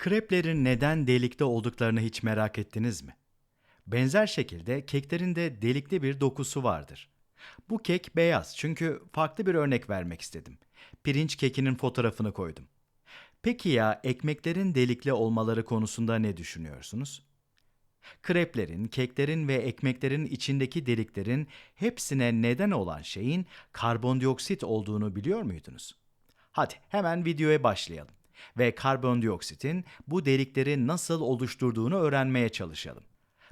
Kreplerin neden delikte olduklarını hiç merak ettiniz mi? Benzer şekilde keklerin de delikli bir dokusu vardır. Bu kek beyaz çünkü farklı bir örnek vermek istedim. Pirinç kekinin fotoğrafını koydum. Peki ya ekmeklerin delikli olmaları konusunda ne düşünüyorsunuz? Kreplerin, keklerin ve ekmeklerin içindeki deliklerin hepsine neden olan şeyin karbondioksit olduğunu biliyor muydunuz? Hadi hemen videoya başlayalım ve karbondioksitin bu delikleri nasıl oluşturduğunu öğrenmeye çalışalım.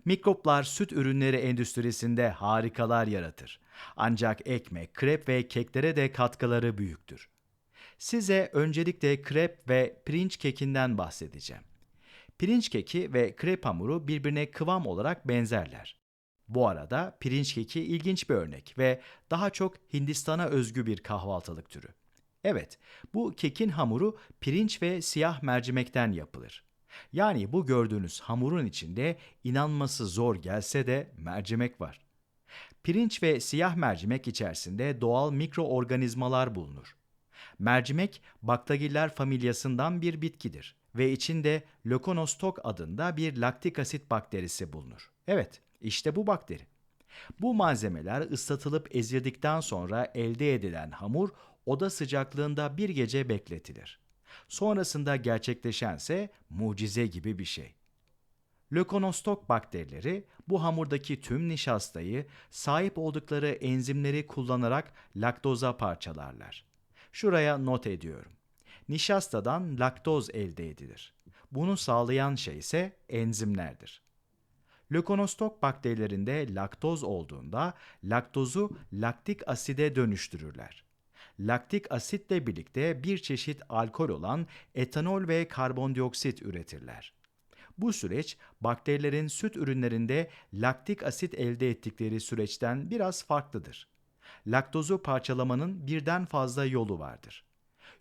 Mikroplar süt ürünleri endüstrisinde harikalar yaratır. Ancak ekmek, krep ve keklere de katkıları büyüktür. Size öncelikle krep ve pirinç kekinden bahsedeceğim. Pirinç keki ve krep hamuru birbirine kıvam olarak benzerler. Bu arada pirinç keki ilginç bir örnek ve daha çok Hindistan'a özgü bir kahvaltılık türü. Evet, bu kekin hamuru pirinç ve siyah mercimekten yapılır. Yani bu gördüğünüz hamurun içinde inanması zor gelse de mercimek var. Pirinç ve siyah mercimek içerisinde doğal mikroorganizmalar bulunur. Mercimek baktagiller familyasından bir bitkidir ve içinde Leuconostoc adında bir laktik asit bakterisi bulunur. Evet, işte bu bakteri. Bu malzemeler ıslatılıp ezildikten sonra elde edilen hamur oda sıcaklığında bir gece bekletilir. Sonrasında gerçekleşense mucize gibi bir şey. Lökonostok bakterileri bu hamurdaki tüm nişastayı sahip oldukları enzimleri kullanarak laktoza parçalarlar. Şuraya not ediyorum. Nişastadan laktoz elde edilir. Bunu sağlayan şey ise enzimlerdir. Lökonostok bakterilerinde laktoz olduğunda laktozu laktik aside dönüştürürler. Laktik asitle birlikte bir çeşit alkol olan etanol ve karbondioksit üretirler. Bu süreç bakterilerin süt ürünlerinde laktik asit elde ettikleri süreçten biraz farklıdır. Laktozu parçalamanın birden fazla yolu vardır.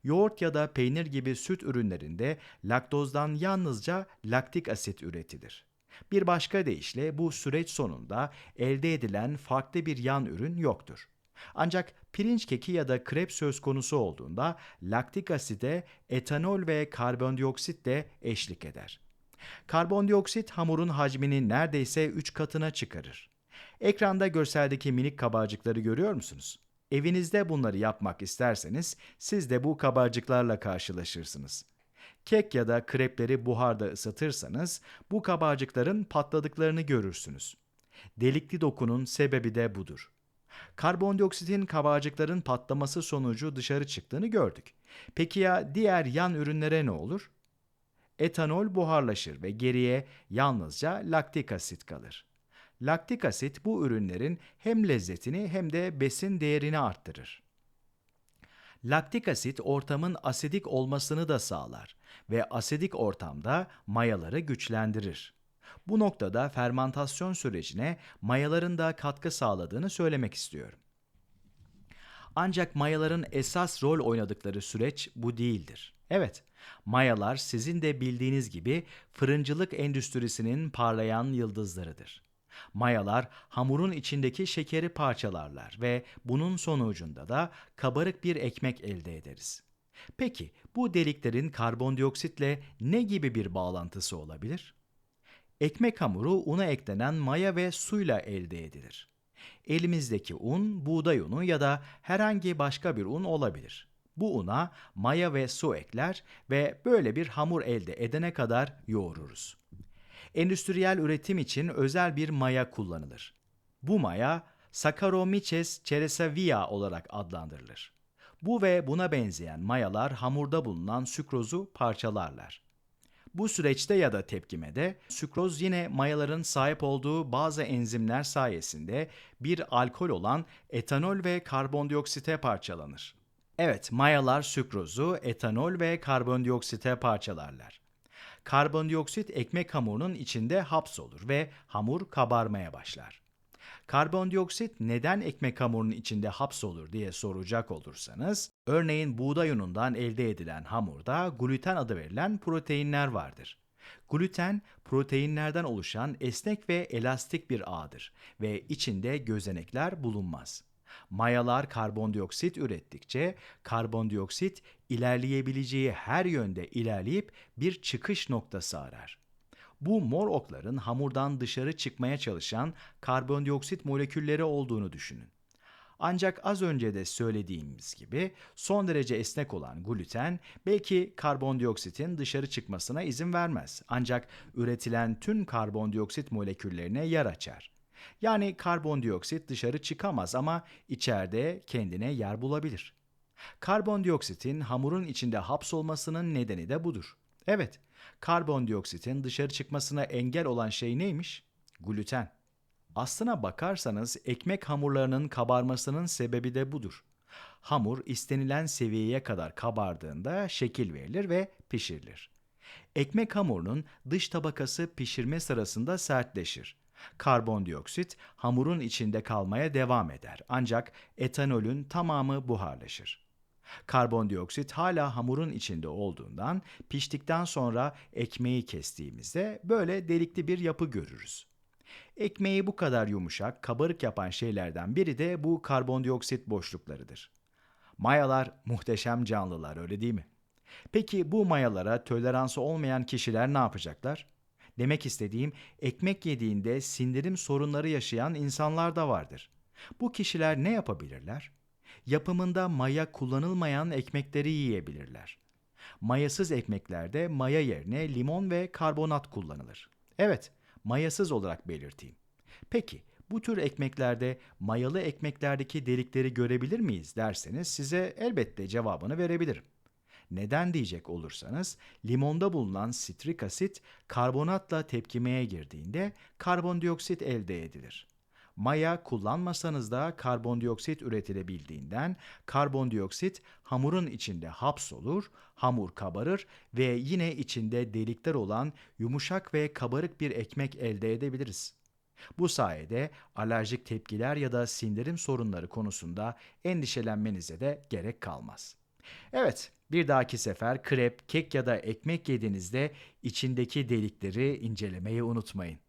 Yoğurt ya da peynir gibi süt ürünlerinde laktozdan yalnızca laktik asit üretilir. Bir başka deyişle bu süreç sonunda elde edilen farklı bir yan ürün yoktur. Ancak pirinç keki ya da krep söz konusu olduğunda laktik aside etanol ve karbondioksit de eşlik eder. Karbondioksit hamurun hacmini neredeyse 3 katına çıkarır. Ekranda görseldeki minik kabarcıkları görüyor musunuz? Evinizde bunları yapmak isterseniz siz de bu kabarcıklarla karşılaşırsınız. Kek ya da krepleri buharda ısıtırsanız bu kabarcıkların patladıklarını görürsünüz. Delikli dokunun sebebi de budur. Karbondioksitin kabarcıkların patlaması sonucu dışarı çıktığını gördük. Peki ya diğer yan ürünlere ne olur? Etanol buharlaşır ve geriye yalnızca laktik asit kalır. Laktik asit bu ürünlerin hem lezzetini hem de besin değerini arttırır. Laktik asit ortamın asidik olmasını da sağlar ve asidik ortamda mayaları güçlendirir. Bu noktada fermantasyon sürecine mayaların da katkı sağladığını söylemek istiyorum. Ancak mayaların esas rol oynadıkları süreç bu değildir. Evet, mayalar sizin de bildiğiniz gibi fırıncılık endüstrisinin parlayan yıldızlarıdır. Mayalar hamurun içindeki şekeri parçalarlar ve bunun sonucunda da kabarık bir ekmek elde ederiz. Peki bu deliklerin karbondioksitle ne gibi bir bağlantısı olabilir? Ekmek hamuru una eklenen maya ve suyla elde edilir. Elimizdeki un, buğday unu ya da herhangi başka bir un olabilir. Bu una maya ve su ekler ve böyle bir hamur elde edene kadar yoğururuz. Endüstriyel üretim için özel bir maya kullanılır. Bu maya Saccharomyces cerevisiae olarak adlandırılır. Bu ve buna benzeyen mayalar hamurda bulunan sükrozu parçalarlar. Bu süreçte ya da tepkimede sükroz yine mayaların sahip olduğu bazı enzimler sayesinde bir alkol olan etanol ve karbondioksite parçalanır. Evet, mayalar sükrozu, etanol ve karbondioksite parçalarlar. Karbondioksit ekmek hamurunun içinde hapsolur ve hamur kabarmaya başlar. Karbondioksit neden ekmek hamurunun içinde hapsolur diye soracak olursanız, örneğin buğday unundan elde edilen hamurda gluten adı verilen proteinler vardır. Gluten, proteinlerden oluşan esnek ve elastik bir ağdır ve içinde gözenekler bulunmaz. Mayalar karbondioksit ürettikçe karbondioksit ilerleyebileceği her yönde ilerleyip bir çıkış noktası arar. Bu mor okların hamurdan dışarı çıkmaya çalışan karbondioksit molekülleri olduğunu düşünün. Ancak az önce de söylediğimiz gibi son derece esnek olan gluten belki karbondioksitin dışarı çıkmasına izin vermez. Ancak üretilen tüm karbondioksit moleküllerine yer açar. Yani karbondioksit dışarı çıkamaz ama içeride kendine yer bulabilir. Karbondioksitin hamurun içinde hapsolmasının nedeni de budur. Evet, karbondioksitin dışarı çıkmasına engel olan şey neymiş? Gluten. Aslına bakarsanız ekmek hamurlarının kabarmasının sebebi de budur. Hamur istenilen seviyeye kadar kabardığında şekil verilir ve pişirilir. Ekmek hamurunun dış tabakası pişirme sırasında sertleşir. Karbondioksit hamurun içinde kalmaya devam eder ancak etanolün tamamı buharlaşır. Karbondioksit hala hamurun içinde olduğundan piştikten sonra ekmeği kestiğimizde böyle delikli bir yapı görürüz. Ekmeği bu kadar yumuşak, kabarık yapan şeylerden biri de bu karbondioksit boşluklarıdır. Mayalar muhteşem canlılar öyle değil mi? Peki bu mayalara toleransı olmayan kişiler ne yapacaklar? Demek istediğim ekmek yediğinde sindirim sorunları yaşayan insanlar da vardır. Bu kişiler ne yapabilirler? Yapımında maya kullanılmayan ekmekleri yiyebilirler. Mayasız ekmeklerde maya yerine limon ve karbonat kullanılır. Evet, mayasız olarak belirteyim. Peki bu tür ekmeklerde mayalı ekmeklerdeki delikleri görebilir miyiz derseniz size elbette cevabını verebilirim. Neden diyecek olursanız limonda bulunan sitrik asit karbonatla tepkimeye girdiğinde karbondioksit elde edilir. Maya kullanmasanız da karbondioksit üretilebildiğinden karbondioksit hamurun içinde hapsolur, hamur kabarır ve yine içinde delikler olan yumuşak ve kabarık bir ekmek elde edebiliriz. Bu sayede alerjik tepkiler ya da sindirim sorunları konusunda endişelenmenize de gerek kalmaz. Evet, bir dahaki sefer krep, kek ya da ekmek yediğinizde içindeki delikleri incelemeyi unutmayın.